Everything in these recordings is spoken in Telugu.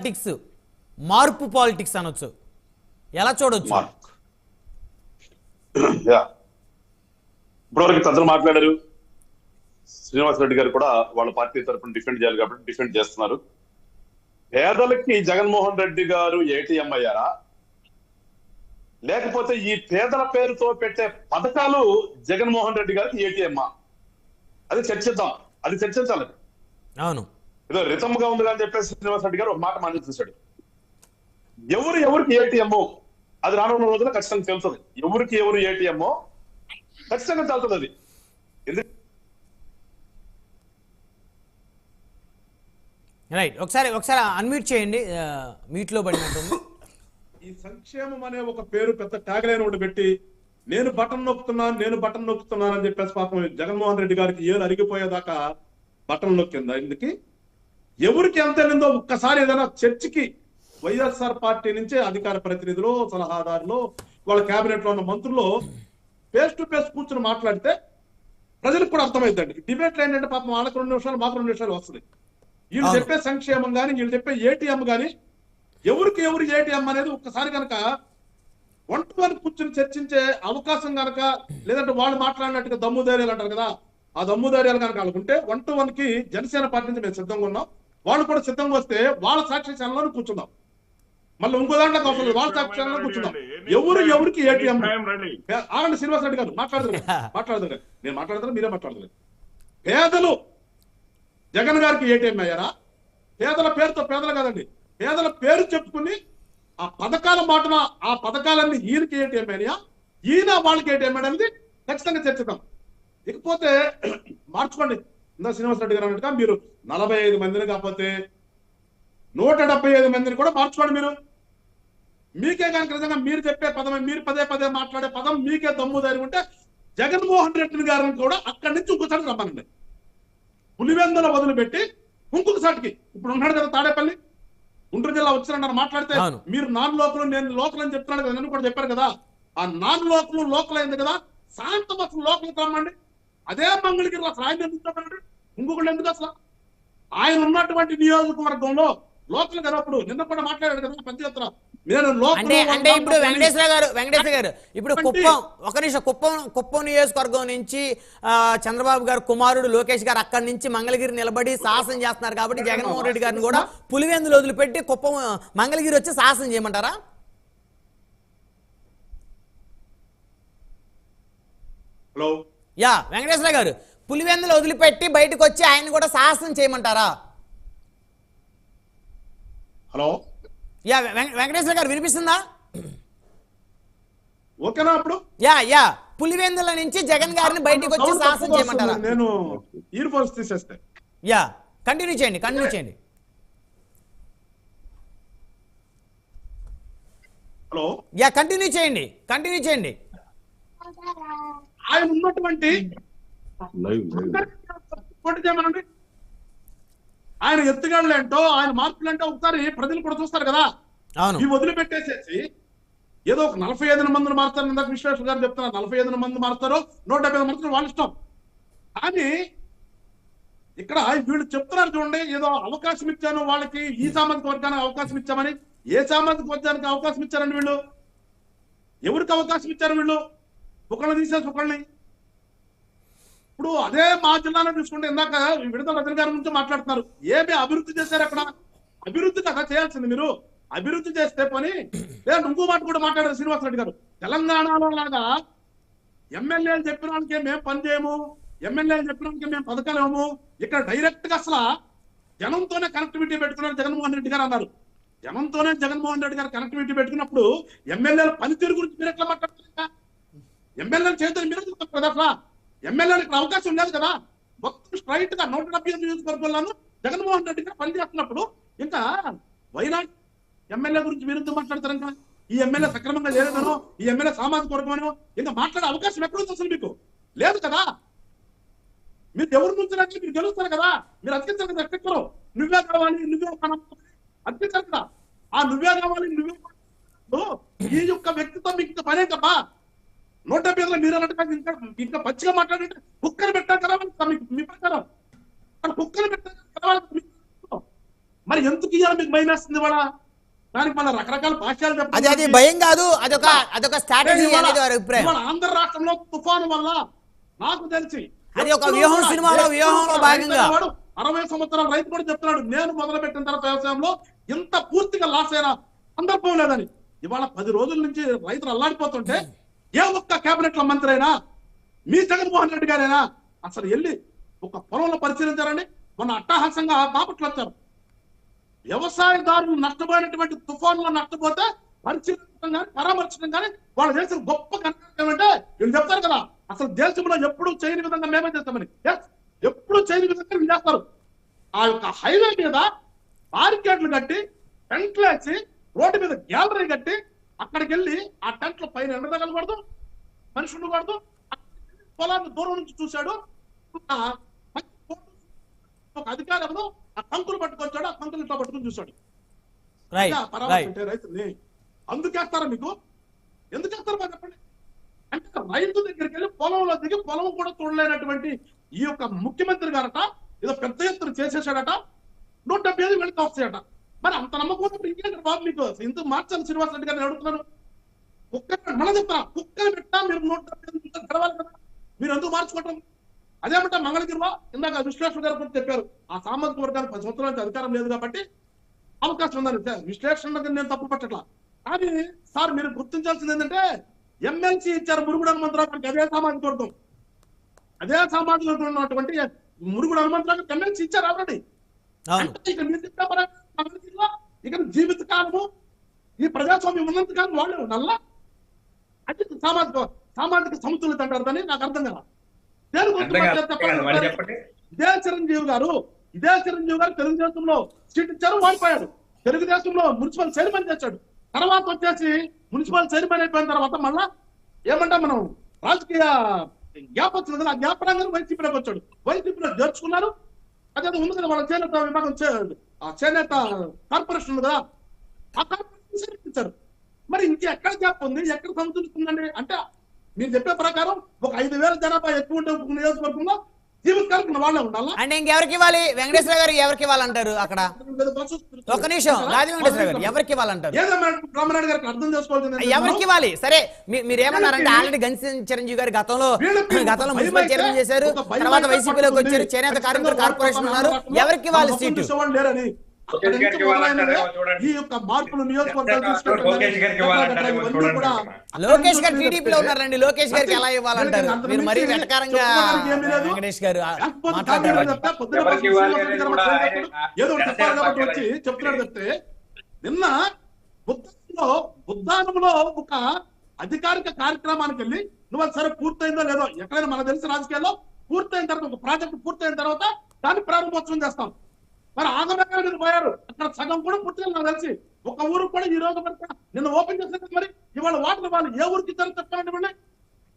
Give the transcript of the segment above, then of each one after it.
పాలిటిక్స్ మార్పు పాలిటిక్స్ అనొచ్చు. ఎలా చూడొచ్చు? ఇప్పటివరకు ప్రజలు మాట్లాడారు. శ్రీనివాస్ రెడ్డి గారు కూడా వాళ్ళ పార్టీ తరఫున డిఫెండ్ చేయాలి కాబట్టి డిఫెండ్ చేస్తున్నారు. పేదలకి జగన్మోహన్ రెడ్డి గారు ఏటీఎం అయ్యారా? లేకపోతే ఈ పేదల పేరుతో పెట్టే పథకాలు జగన్మోహన్ రెడ్డి గారికి ఏటీఎమ్మా అది చర్చిద్దాం. అది చర్చించాలి. అవును. ఏదో రితమ్గా ఉంది అని చెప్పేసి శ్రీనివాస్ రెడ్డి గారు ఒక మాట మానేసేసాడు ఎవరు ఎవరికి ఏటీఎం అది రానున్న రోజుల్లో ఖచ్చితంగా తెలుస్తుంది. ఎవరికి ఎవరు ఏటీఎం ఖచ్చితంగా తెలుస్తుంది అది. రైట్ ఒకసారి ఒకసారి అన్మ్యూట్ చేయండి. మీట్లో పడినట్టుంది. ఈ సంక్షేమం అనే ఒక పేరు పెద్ద ట్యాగ్లైన్ ఒకటి పెట్టి నేను బటన్ నొక్కుతున్నాను నేను బటన్ నొక్కుతున్నాను అని చెప్పేసి పాపం జగన్మోహన్ రెడ్డి గారికి ఏలు అరిగిపోయేదాకా బటన్ నొక్కిందా? ఇందుకి ఎవరికి ఎంత వెళ్ళిందో ఒక్కసారి ఏదైనా చర్చికి వైఎస్ఆర్ పార్టీ నుంచే అధికార ప్రతినిధులు సలహాదారులు వాళ్ళ కేబినెట్లో ఉన్న మంత్రులు ఫేస్ టు ఫేస్ కూర్చొని మాట్లాడితే ప్రజలకు కూడా అర్థమైందండి డిబేట్లు ఏంటంటే పాపం వాళ్ళకి రెండు నిమిషాలు మాకు రెండు నిమిషాలు వస్తుంది. వీళ్ళు. చెప్పే సంక్షేమం కానీ వీళ్ళు చెప్పే ఏటీఎం కానీ ఎవరికి ఎవరు ఏటీఎం అనేది ఒక్కసారి కనుక వన్ టు వన్ కూర్చొని చర్చించే అవకాశం కనుక లేదంటే వాళ్ళు మాట్లాడినట్టుగా దమ్ము ధైర్యాలు అంటారు కదా ఆ దమ్ము ధైర్యాలు కనుక వాళ్ళకుంటే వన్ టు వన్కి జనసేన పార్టీ నుంచి మేము సిద్ధంగా ఉన్నాం. వాళ్ళు కూడా సిద్ధంగా వస్తే వాళ్ళ సాక్షి కూర్చుందాం. మళ్ళీ ఇంకో దాంట్లో అవసరం లేదు వాళ్ళ సాక్షి కూర్చుందాం. ఎవరు ఎవరికి ఏటీఎం ఆగండి శ్రీనివాస్ రెడ్డి గారు మాట్లాడదు మాట్లాడదు నేను మాట్లాడతాను మీరే మాట్లాడదు పేదలు జగన్ గారికి ఏటీఎం అయ్యారా? పేదల పేరుతో పేదలు కాదండి. పేదల పేరు చెప్పుకుని ఆ పథకాల మాటన ఆ పథకాలన్నీ ఈయనకి ఏటీఎం అయినాయా? ఈయన వాళ్ళకి ఏటీఎం అనేది ఖచ్చితంగా చర్చిద్దాం. ఇకపోతే మార్చుకోండి. ఇందా శ్రీనివాస్ రెడ్డి గారు అన్నట్టుగా మీరు నలభై ఐదు మందిని కాకపోతే నూట డెబ్బై ఐదు మందిని కూడా మార్చుకోండి మీరు. మీకే కనుక నిజంగా మీరు చెప్పే పదం మీరు పదే పదే మాట్లాడే పదం మీకే దమ్ము ధైర్యం ఉంటే జగన్మోహన్ రెడ్డి గారిని కూడా అక్కడి నుంచి ఇంకోసారి రమ్మనండి. పులివెందుల వదిలిపెట్టి ఇంకొక సాటికి. ఇప్పుడు ఉన్నాడు కదా తాడేపల్లి. గుంటూరు జిల్లా వచ్చినన్నారు మాట్లాడితే. మీరు నాన్ లోకల్ నేను లోకల్ అని చెప్తున్నాడు కదా నన్ను కూడా చెప్పారు కదా. ఆ నాన్ లోకల్ లోకల్ అయింది కదా. సాయంత్రం అసలు లోకల్ రమ్మండి. అదే మంగళగిరి అసలు ఆయన ఎందుకు ఇంకొకళ్ళు ఎందుకు అసలు? ఆయన ఉన్నటువంటి నియోజకవర్గంలో లోకల్ కదా అప్పుడు? నిన్న కూడా మాట్లాడాడు కదా పెద్ద ఎత్తున నేను లోకల్ అంటే అంటే ఇప్పుడు వెంకటేశ్వర గారు వెంకటేశ్వర గారు ఇప్పుడు కుప్పం ఒక నిమిషం కుప్పం కుప్పం నియోజకవర్గం నుంచి చంద్రబాబు గారు కుమారుడు లోకేష్ గారు అక్కడి నుంచి మంగళగిరి నిలబడి సాహసం చేస్తున్నారు కాబట్టి జగన్మోహన్ రెడ్డి గారిని కూడా పులివెందులు వదిలిపెట్టి కుప్పం మంగళగిరి వచ్చి సాహసం చేయమంటారా? హలో? యా వెంకటేశ్వర గారు పులివెందులు వదిలిపెట్టి బయటకు వచ్చి ఆయన కూడా సాహసం చేయమంటారా? హలో? యా వెంకటేశ్వర గారు వినిపిస్తుందా? ఓకేనా అప్పుడు యా యా. పులివెందుల నుంచి జగన్ గారిని బయటకు వచ్చి సాహసం చేయమంటారా. నేను ఇయర్ ఫోన్స్ తీసేస్తే. యా. కంటిన్యూ చేయండి కంటిన్యూ చేయండి. హలో? యా కంటిన్యూ చేయండి కంటిన్యూ చేయండి. ఆయన ఉన్నటువంటి పోటీ చేయమనండి. ఆయన ఎత్తుగాళ్ళు ఏంటో ఆయన మార్పులు ఏంటో ఒకసారి ప్రజలు కూడా చూస్తారు కదా. అవును. ఇవి వదిలిపెట్టేసేసి ఏదో ఒక నలభై ఐదు మందిని మారుతారు ఇందాక విశ్వేశ్వర గారు చెప్తున్నారు. నలభై ఐదు మంది మారుతారు నూట డెబ్బై ఐదు మారుతారు వాళ్ళ ఇష్టం. కానీ ఇక్కడ వీళ్ళు చెప్తున్నారు చూడండి ఏదో అవకాశం ఇచ్చాను వాళ్ళకి ఈ సామాజిక వర్గానికి అవకాశం ఇచ్చామని. ఏ సామాజిక వర్గానికి అవకాశం ఇచ్చారండి వీళ్ళు? ఎవరికి అవకాశం ఇచ్చారు వీళ్ళు? ఒకళ్ళని తీసేసి ఒకళ్ళని. ఇప్పుడు అదే మా జిల్లాలో చూసుకుంటే ఇందాక విడత రజని గారి గురించి మాట్లాడుతున్నారు. ఏమి అభివృద్ధి చేశారు అక్కడ? అభివృద్ధి కదా చేయాల్సింది మీరు. అభివృద్ధి చేస్తే పని. లేదా ఇంకో మాట కూడా మాట్లాడారు శ్రీనివాస్ రెడ్డి గారు. తెలంగాణలో లాగా ఎమ్మెల్యేలు చెప్పినానికి మేము పని చేయము. ఎమ్మెల్యేలు చెప్పినానికి మేము పథకాలేము ఇక్కడ డైరెక్ట్గా అసలు జనంతోనే కనెక్టివిటీ పెట్టుకున్నారు జగన్మోహన్ రెడ్డి గారు అన్నారు. జనంతోనే జగన్మోహన్ రెడ్డి గారు కనెక్టివిటీ పెట్టుకున్నప్పుడు ఎమ్మెల్యేల పనితీరు గురించి మీరు ఎట్లా మాట్లాడుతున్నారు? ఎమ్మెల్యేలు చేతులు మీరు చెప్తారు కదా అసలు ఎమ్మెల్యేలకు ఇక్కడ అవకాశం లేదు కదా. మొత్తం స్ట్రైట్గా నూట డెబ్బై ఐదు నియోజకవర్గంలోనూ జగన్మోహన్ రెడ్డి గారు పనిచేస్తున్నప్పుడు ఇంకా వైనాట్ ఎమ్మెల్యే గురించి విరుద్ధం మాట్లాడతారంట ఈ ఎమ్మెల్యే సక్రమంగా లేదనో ఈ ఎమ్మెల్యే సామాజిక వర్గమనో ఇంకా మాట్లాడే అవకాశం ఎక్కడుంది అసలు మీకు? లేదు కదా. మీరు ఎవరి నుంచి మీరు గెలుస్తారు కదా. మీరు అత్యంత కదా ఎక్కడో నువ్వే కావాలి నువ్వే అత్యంత కదా ఆ నువ్వే కావాలి నువ్వే ఈ యొక్క వ్యక్తితో మీకు పనే కదా. నూట డెబ్బై ఐదులో మీరు అన్నట్టుగా ఇంకా ఇంకా పచ్చిగా మాట్లాడంటే కుక్కలు పెట్టారు కదా మీ ప్రకారం. అక్కడ కుక్కలు మీకు. మరి ఎందుకు ఇయ్యాలి మీకు భయం వేస్తుంది ఇవాళ? దానికి మళ్ళీ రకరకాల భాష్యాలు అది అది భయం కాదు అదొక అదొక స్ట్రాటజీ అభిప్రాయం. ఆంధ్ర రాష్ట్రంలో తుఫాను వల్ల నాకు తెలిసి అది ఒక వ్యూహం సినిమాలో వ్యూహంలో భాగంగా. అరవై సంవత్సరాల రైతు కూడా చెప్తున్నాడు నేను మొదలు పెట్టిన తర్వాత వ్యవసాయంలో ఇంత పూర్తిగా లాస్ అయిన సందర్భం లేదని. ఇవాళ పది రోజుల నుంచి రైతులు అల్లాడిపోతుంటే ఏ ఒక్క కేబినెట్లో మంత్రి అయినా మీ జగన్మోహన్ రెడ్డి గారైనా? అసలు వెళ్ళి ఒక పొలంలో పరిశీలించారండి. మొన్న అట్టహాసంగా బాపట్లు వచ్చారు. వ్యవసాయదారులు నష్టపోయినటువంటి తుఫాన్లో నష్టపోతే పరిశీలించడం కానీ పరామర్శించడం కానీ వాళ్ళు చేసిన గొప్ప కనెక్ట్ ఏమంటే వీళ్ళు చెప్తారు కదా అసలు దేశంలో ఎప్పుడు చేయని విధంగా మేమే చేస్తామని. ఎప్పుడు చేయని విధంగా వీళ్ళు చేస్తారు. ఆ యొక్క హైవే మీద బారికేడ్లు కట్టి టెంట్లు వేసి రోడ్డు మీద గ్యాలరీ కట్టి అక్కడికి వెళ్ళి ఆ టెంట్ల పైన ఎండ తగలకూడదు మనిషి ఉండకూడదు వెళ్ళి పొలాన్ని దూరం నుంచి చూశాడు. ఒక అధికారి ఎవరో ఆ కంకులు పట్టుకొచ్చాడు. ఆ కంకులు ఇట్లా పట్టుకుని చూశాడు. పరామర్శించే రైతుల్ని అందుకేస్తారా మీకు? ఎందుకు వేస్తారు మాకు చెప్పండి. అంటే రైతు దగ్గరికి వెళ్ళి పొలంలో దిగి పొలం కూడా చూడలేనటువంటి ఈ యొక్క ముఖ్యమంత్రి గారట ఏదో పెద్ద ఎత్తున చేసేసాడట. నూట డెబ్బై ఐదు వెళ్తా వస్తాయట మరి అంత నమ్మకం ఉన్నప్పుడు ఇంకేంటి బాబు మీకు? ఇంత మార్చాలి శ్రీనివాస్ రెడ్డి గారిని అడుగుతున్నాను. కుక్క మళ్ళీ చెప్తారా కుక్కలు పెట్టా మీరు నూట గడవాలి కదా. మీరు ఎందుకు మార్చుకోవటం? అదేమంటే మంగళగిరివా ఇందాక విశ్లేషణ గారు కూడా చెప్పారు. ఆ సామాజిక వర్గానికి పది సంవత్సరాల నుంచి అధికారం లేదు కాబట్టి అవకాశం ఉందని సార్ విశ్లేషణ నేను తప్పు పట్టట్లా. కానీ సార్ మీరు గుర్తించాల్సింది ఏంటంటే ఎమ్మెల్సీ ఇచ్చారు మురుగుడు హనుమంతరావు అదే సామాజిక వర్గం. అదే సామాజిక వర్గం ఉన్నటువంటి మురుగుడు హనుమంతరావు ఎమ్మెల్సీ ఇచ్చారు ఆల్రెడీ. అవును అంటే ఇక మీరు చెప్పే ప్రకారం అమెరికాలో ఇక జీవిత కాలము ఈ ప్రజాస్వామ్యం ఉన్నంత కాలం వాళ్ళే ఉండాలా అది సామాజిక సామాజిక సమతుల్యత అంటారు దాన్ని నాకు అర్థం కదా. దేని ఇదే చిరంజీవి గారు ఇదే చిరంజీవి గారు తెలుగుదేశంలో సీట్ ఇచ్చారు వాడిపోయాడు తెలుగుదేశంలో మున్సిపల్ చైర్మన్ చేశాడు. తర్వాత వచ్చేసి మున్సిపల్ చైర్మన్ అయిపోయిన తర్వాత మళ్ళా ఏమంటాం మనం? రాజకీయ కదా ఆ రాగానే వైసీపీలోకి వచ్చాడు. వైసీపీలో చేర్చుకున్నారు అదే ఉంది కదా వాళ్ళ చేనేత విభాగం ఆ చేనేత కార్పొరేషన్ ఉంది కదా ఆ కార్పొరేషన్ ఇచ్చారు మరి ఇంకెక్కడ గ్యాప్ ఉంది? ఎక్కడ సమతులుతుందండి అంటే మీరు చెప్పే ప్రకారం ఒక ఐదు వేల జనాభా ఎక్కువ ఉంటే నియోజకవర్గంలో జీవితకాలం వాళ్ళే ఉండాలా? అంటే ఇంకెవరికి ఇవ్వాలి? వెంకటేశ్వర గారు ఎవరికి ఇవ్వాలంటారు అక్కడ? ఒక్క నిమిషం రాజు వెంకటేశ్వర గారు ఎవరికి ఇవ్వాలంటారు? ఏదమ్మా బ్రహ్మనాయుడు గారికి అర్థం చేసుకోవాల్సింది ఎవరికి ఇవ్వాలి? సరే మీరేమన్నారంటే ఆల్రెడీ గంచి చిరంజీవి గారు గతంలో గతంలో మున్సిపల్ చైర్మన్ చేశారు. ఒక తర్వాత వైసీపీలోకి. వచ్చారు. చేనేత కార్మికుల కార్పొరేషన్ ఉన్నారు. ఎవరికి ఇవ్వాలి సీటు? అక్కడి నుంచి. ఈ యొక్క మార్పులు నియోజకవర్గాలు లోకేష్ గారు టీడీపీలో ఉన్నారండి. లోకేష్ గారికి ఎలా ఇవ్వాలంటారు? మీరు వెటకారంగా. వెంకటేష్ గారు ఏదో చెప్పాలి కాబట్టి వచ్చి చెప్తున్నాడు చెప్తే నిన్న బుద్ధంలో బుద్ధానంలో ఒక అధికారిక కార్యక్రమానికి వెళ్ళి నువ్వు అది సరే పూర్తయిందో లేదో ఎక్కడైనా మనకు తెలిసి రాజకీయాల్లో పూర్తయిన తర్వాత ఒక ప్రాజెక్ట్ పూర్తయిన తర్వాత దాన్ని ప్రారంభోత్సవం చేస్తాం. మరి మీరు పోయారు. అక్కడ సగం కూడా పూర్తిగా నాకు తెలిసి. ఒక ఊరు కూడా ఈ రోజు నిన్న ఓపెన్ చేసిన మరి ఇవాళ వాటర్ వాళ్ళు ఏ ఊరికి ఇచ్చారో చెప్పండి ఇవ్వండి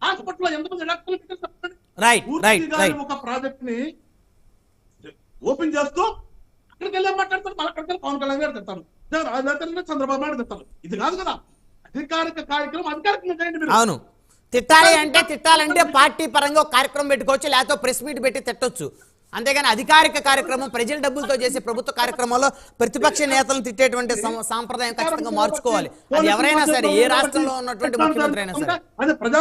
హాస్పిటల్లో ఎంతమంది డాక్టర్లు పెట్టారు చెప్పండి. ఒక ప్రాజెక్ట్ని ఓపెన్ చేస్తూ అక్కడికి వెళ్ళి మాట్లాడతారు? మళ్ళీ అక్కడికి పవన్ కళ్యాణ్ గారు లేదంటే చంద్రబాబు నాయుడు తెస్తారు ఇది కాదు కదా. అధికారిక కార్యక్రమం అధికారికంగా చేయండి మీరు. అవును. తిట్టాలి అంటే తిట్టాలంటే పార్టీ పరంగా కార్యక్రమం పెట్టుకోవచ్చు లేకపోతే ప్రెస్ మీట్ పెట్టి తిట్టొచ్చు. అంతేగాని అధికారిక కార్యక్రమం ప్రజల డబ్బులతో చేసే ప్రభుత్వ కార్యక్రమంలో ప్రతిపక్ష నేతలను తిట్టేటువంటి సాంప్రదాయం ఖచ్చితంగా మార్చుకోవాలి. అది ఎవరైనా సరే ఏ రాష్ట్రంలో ఉన్నటువంటి ముఖ్యమంత్రి అయినా సరే.